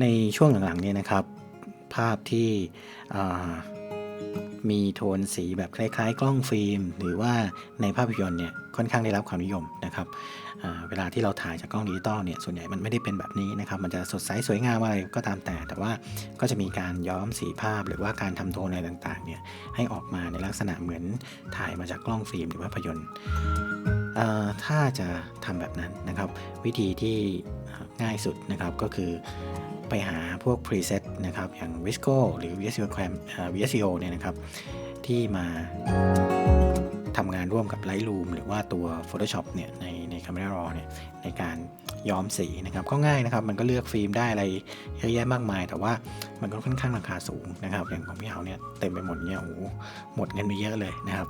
ในช่วงหลังๆเนี่ยนะครับ ภาพที่มีโทนสีแบบคล้ายๆ กล้องฟิล์ม หรือว่าในภาพยนตร์เนี่ยค่อนข้างได้รับความนิยมนะครับเวลาที่เราถ่ายจากกล้องดิจิตอลเนี่ยส่วนใหญ่มันไม่ได้เป็นแบบนี้นะครับ มันจะสดใสสวยงามอะไรก็ตามแต่ แต่ว่าก็จะมีการย้อมสีภาพ หรือว่าการทำโทนอะไรต่างๆเนี่ยให้ออกมาในลักษณะเหมือนถ่ายมาจากกล้องฟิล์มหรือว่าภาพยนตร์ ถ้าจะทำแบบนั้นนะครับ วิธีที่ง่ายสุดนะครับก็คือไปหาพวก preset นะครับ อย่าง Visco หรือ VSCO เอ่อ VSCO เนี่ยนะครับ ที่มาทำงานร่วมกับ Lightroom หรือว่าตัว Photoshop เนี่ยในใน Camera Raw เนี่ยในการย้อมสีนะครับก็ง่ายนะครับ มันก็เลือกฟิล์มได้อะไรเยอะแยะมากมาย แต่ว่ามันก็ค่อนข้างราคาสูงนะครับ อย่างของพี่เหาเนี่ยเต็มไปหมดเนี่ยโอ้โหหมดเงินไปเยอะเลยนะครับ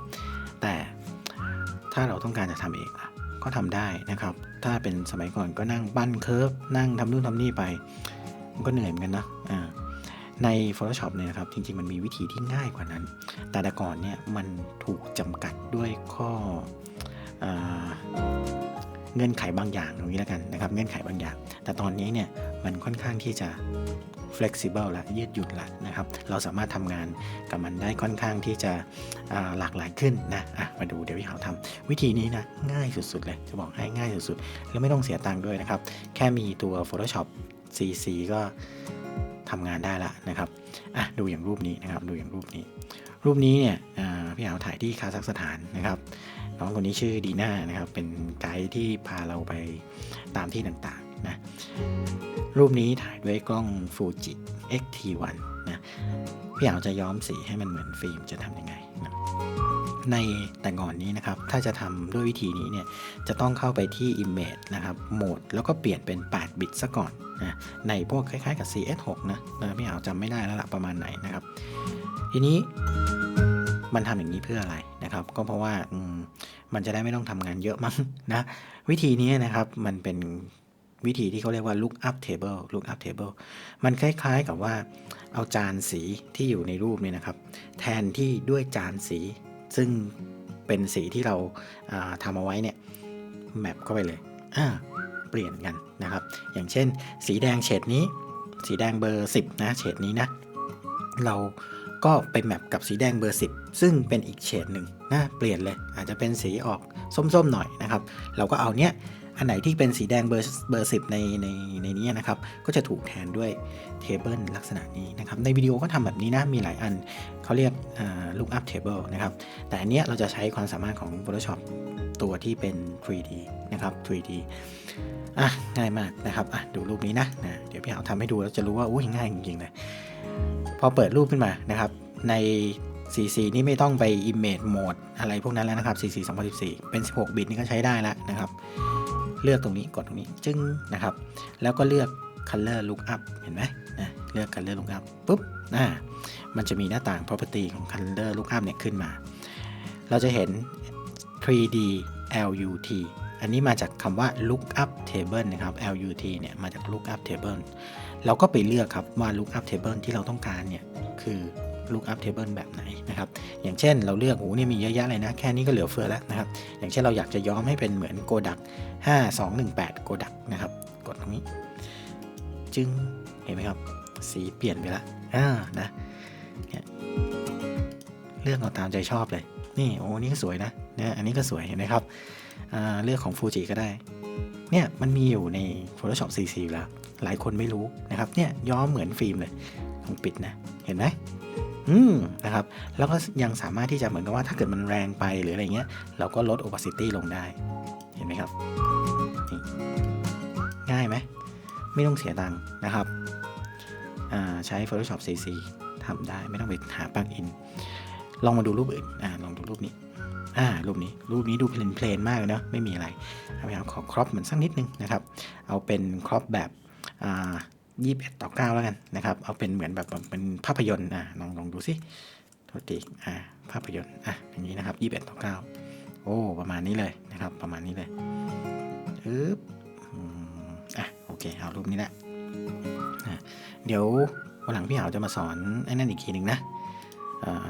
แต่ ถ้าเราต้องการจะทำเองล่ะก็ทำได้นะครับ ถ้าเป็นสมัยก่อนก็นั่งปั้นเคิร์ฟนั่งทำนู่นทำนี่ไป มันก็เหนื่อยเหมือนกันนะอ่าใน Photoshop เนี่ยนะครับ จริง ๆ มันมีวิธีที่ง่ายกว่านั้น แต่แต่ก่อนเนี่ยมันถูกจำกัดด้วยข้ออเงื่อนไขบางอย่างตรงนี้แล้วกันนะครับ เงื่อนไขบางอย่าง แต่ตอนนี้เนี่ยมันค่อนข้างที่จะ flexible ละยืดหยุ่นละนะครับ เราสามารถทำงานกับมันได้ค่อนข้างที่จะหลากหลายขึ้นนะอะมาดูเดี๋ยวพี่เขาทำวิธีนี้นะง่ายสุดๆเลยจะบอกให้ง่ายสุดๆ แล้วไม่ต้องเสียตังค์ด้วยนะครับ แค่มีตัว Photoshop CC ก็ทำงานได้ละนะครับอะดูอย่างรูปนี้นะครับดูอย่างรูปนี้ รูปนี้เนี่ยพี่เอาถ่ายที่คาซัคสถานนะครับน้องคนนี้ชื่อดีน่านะครับเป็นไกด์ที่พาเราไปตามที่ต่างๆ นะรูปนี้ถ่ายด้วยกล้องฟูจิ X-T1 นะพี่เอาจะย้อมสีให้มันเหมือนฟิล์มจะทำยังไงนะในแต่ก่อนนี้นะครับ ถ้าจะทำด้วยวิธีนี้เนี่ย จะต้องเข้าไปที่ Image นะครับ โหมด แล้วก็เปลี่ยนเป็น 8 บิตซะก่อนนะในพวกคล้ายๆกับ CS6 นะนะพี่เอาจำไม่ได้แล้วละประมาณไหนนะครับ ทีนี้มันทำอย่างนี้เพื่ออะไรนะครับ ก็เพราะว่ามมันจะได้ไม่ต้องทำงานเยอะมั้งนะ วิธีนี้นะครับมันเป็น วิธีที่เขาเรียกว่า look up table look up table มันคล้ายๆกับว่าเอาจานสีที่อยู่ในรูปเนี่ยนะครับ แทนที่ด้วยจานสี ซึ่งเป็นสีที่เราาทำเอาไว้เนี่ยแมปเข้าไปเลยอ่าเปลี่ยนกันนะครับ อย่างเช่น สีแดงเฉดนี้ สีแดงเบอร์ 10 นะเฉดนี้นะ เราก็ไปแมปกับสีแดงเบอร์ 10 ซึ่งเป็นอีกเฉดหนึ่งนะเปลี่ยนเลยอาจจะเป็นสีออกส้มๆหน่อยนะครับ เราก็เอาเนี้ย อันไหนที่เป็นสีแดงเบอร์เบอร์10ในในในนี้นะครับ ก็จะถูกแทนด้วยเทเบิลลักษณะนี้นะครับ ในวิดีโอก็ทำแบบนี้นะ มีหลายอันเขาเรียกอ่า look up table นะครับ แต่อันเนี้ยเราจะใช้ความสามารถของ Photoshop ตัวที่เป็น 3D นะครับ 3D อะ ง่ายมากนะครับ อะ ดูรูปนี้นะนะ เดี๋ยวพี่เอาทำให้ดูแล้วจะรู้ว่า อุ้ยง่ายจริงๆเลยพอเปิดรูปขึ้นมานะครับ ใน CC นี่ไม่ต้องไป Image Mode อะไรพวกนั้นแล้วนะครับ CC 2014 เป็น 16 บิตนี่ก็ใช้ได้แล้วนะครับ เลือกตรงนี้กดตรงนี้จึ้งนะครับ แล้วก็เลือก Color Lookup เห็นไหมนะเลือก Color Lookup ปุ๊บอ่ามันจะมีหน้าต่าง Property ของ Color Lookup เนี่ยขึ้นมา เราจะเห็น 3D LUT อันนี้มาจากคำว่า lookup table นะครับ LUT เนี่ยมาจาก lookup table เราก็ไปเลือกครับว่า lookup table ที่เราต้องการเนี่ยคือ lookup table แบบไหน นะครับ อย่างเช่นเราเลือกโอ้เนี่ยมีเยอะแยะเลยนะ แค่นี้ก็เหลือเฟือแล้วนะครับ อย่างเช่นเราอยากจะย้อมให้เป็นเหมือนโกดัก5218โกดักนะครับ กดตรงนี้ จึงเห็นไหมครับ สีเปลี่ยนไปละอ่านะเนี่ยเลือกเอาตามใจชอบเลย นี่โอ้นี่ก็สวยนะเนี่ยอันนี้ก็สวยเห็นไหมครับเลือกของฟูจิก็ได้ เนี่ยมันมีอยู่ใน Photoshop CC อยู่แล้ว หลายคนไม่รู้นะครับ เนี่ยย้อมเหมือนฟิล์มเลยลองปิดนะ เห็นไหม อืมนะครับแล้วก็ยังสามารถที่จะเหมือนกับว่าถ้าเกิดมันแรงไปหรืออะไรเงี้ย เราก็ลด opacity ลงได้ เห็นไหมครับง่ายไหมไม่ต้องเสียตังค์นะครับใช้ Photoshop CC ทำได้ไม่ต้องไปหาปลั๊กอิน ลองมาดูรูปอื่นอลองดูรูปนี้อ่ารูปนี้รูปนี้ดูเพลนเพลนๆมากเลยเนอะไม่มีอะไรเอาไปเอาขอครอปมันสักนิดนึงนะครับ เอาเป็นครอปแบบ ยี่สิบเอ็ดต่อเก้าแล้วกันนะครับ เอาเป็นเหมือนแบบเป็นภาพยนตร์อ่าลองลองดูสิโทษทีอ่าภาพยนตร์อะอย่างนี้นะครับยี่สิบเอ็ดต่อเก้าโอ้ประมาณนี้เลยนะครับ ประมาณนี้เลยอึ๊บอืมอะโอเคเอารูปนี้แหละอะเดี๋ยววันหลังพี่เหาจะมาสอนไอ้นั่นอีกทีหนึ่งนะ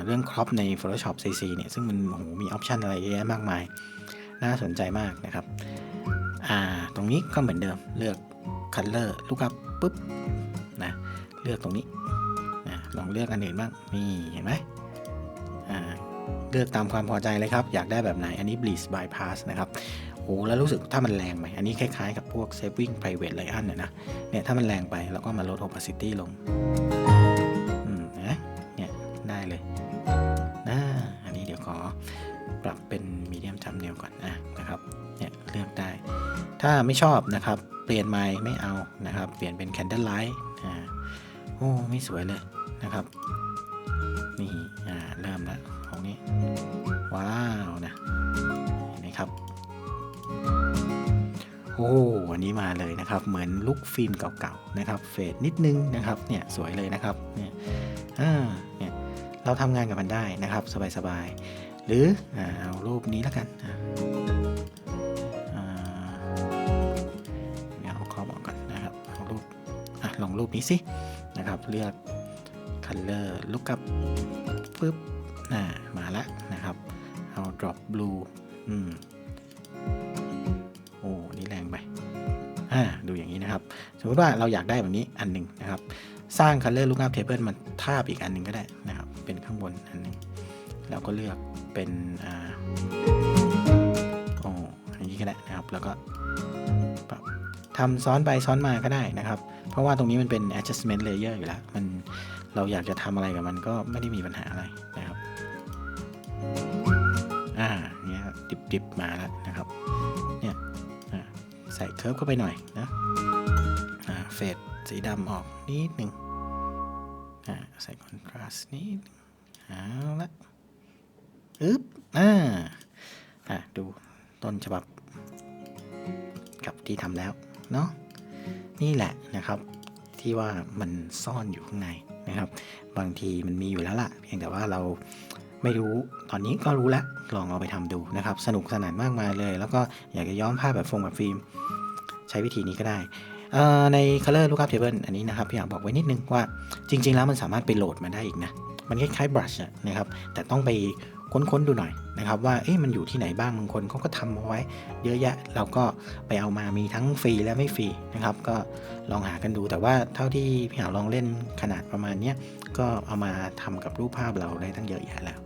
เรื่องครอปใน Photoshop CC เนี่ยซึ่งมันโอ้โหมีออปชันอะไรเยอะแยะมากมาย น่าสนใจมากนะครับอ่าตรงนี้ก็เหมือนเดิมเลือก Color Lookup ปุ๊บนะเลือกตรงนี้อะลองเลือกอันอื่นบ้างนี่เห็นไหมอ่าเลือกตามความพอใจเลยครับ อยากได้แบบไหนอันนี้ bleach bypass นะครับโอ้แล้วรู้สึกถ้ามันแรงไหมอันนี้คล้ายๆกับพวก saving private lion เนี่ยนะเนี่ยถ้ามันแรงไปเราก็มาลด opacity ลงอืมนะเนี่ยได้เลยนะอันนี้เดี๋ยวขอปรับเป็น medium t h u m b n a i ก่อนนะนะครับเนี่ยเลือกได้ ถ้าไม่ชอบนะครับ เปลี่ยนไมค์ไม่เอา นะครับ เปลี่ยนเป็น candle light อ่าโอ้ไม่สวยเลยนะครับนี่อ่าเริ่มแล้วของนี้ ว้าวนะเห็นไหมครับ โอ้วันนี้มาเลยนะครับ เหมือนลุกฟิล์มเก่าๆนะครับ เฟดนิดนึงนะครับเนี่ยสวยเลยนะครับเนี่ยอ่าเนี่ยเราทำงานกับมันได้นะครับ สบายๆหรืออ่าเอารูปนี้แล้วกันอ่า 2 รูปนี้สินะครับ เลือก Color ลูกกับปึ๊บน่ามาแล้วนะครับ เอา drop blue อืมโอ้นี่แรงไปอ่าดูอย่างนี้นะครับ สมมติว่าเราอยากได้แบบนี้อันหนึ่งนะครับ สร้าง Color Lookup Table มาทาบอีกอันหนึ่งก็ได้นะครับ เป็นข้างบนอันหนึ่งแล้วก็เลือกเป็นอ่าโอ้อย่างนี้ก็ได้นะครับ แล้วก็ ทำซ้อนไปซ้อนมาก็ได้นะครับ เพราะว่าตรงนี้มันเป็น adjustment layer อยู่แล้ว มันเราอยากจะทำอะไรกับมันก็ไม่ได้มีปัญหาอะไรนะครับ อ่าเนี่ยดิบดิบๆมาแล้วนะครับ เนี่ยอ่าใส่เคิร์ฟเข้าไปหน่อยนะอ่าเฟดสีดำออกนิดหนึ่งอ่าใส่คอนทราสต์นิดนึงเอาละอึ๊บอ่าอ่าดูต้นฉบับกับที่ทำแล้ว เนาะนี่แหละนะครับที่ว่ามันซ่อนอยู่ข้างในนะครับ บางทีมันมีอยู่แล้วล่ะ เพียงแต่ว่าเราไม่รู้ตอนนี้ก็รู้แล้วลองเอาไปทำดูนะครับ สนุกสนานมากมายเลย แล้วก็อยากจะย้อมภาพแบบฟงแบบฟิล์มใช้วิธีนี้ก็ได้เอ่อใน Color Lookup Table อันนี้นะครับพี่อยากบอกไว้นิดนึงว่าจริง ๆ แล้วมันสามารถไปโหลดมาได้อีกนะ มันคล้ายๆ brush นะครับ แต่ต้องไป ค้นๆดูหน่อยนะครับว่าเอ๊ะมันอยู่ที่ไหนบ้างบางคนเขาก็ทำเอาไว้ เยอะแยะเราก็ไปเอามามีทั้งฟรีและไม่ฟรีนะครับก็ลองหากันดูแต่ว่าเท่าที่พี่หาลองเล่นขนาดประมาณนี้ก็เอามาทำกับรูปภาพเราได้ตั้งเยอะแยะแล้ว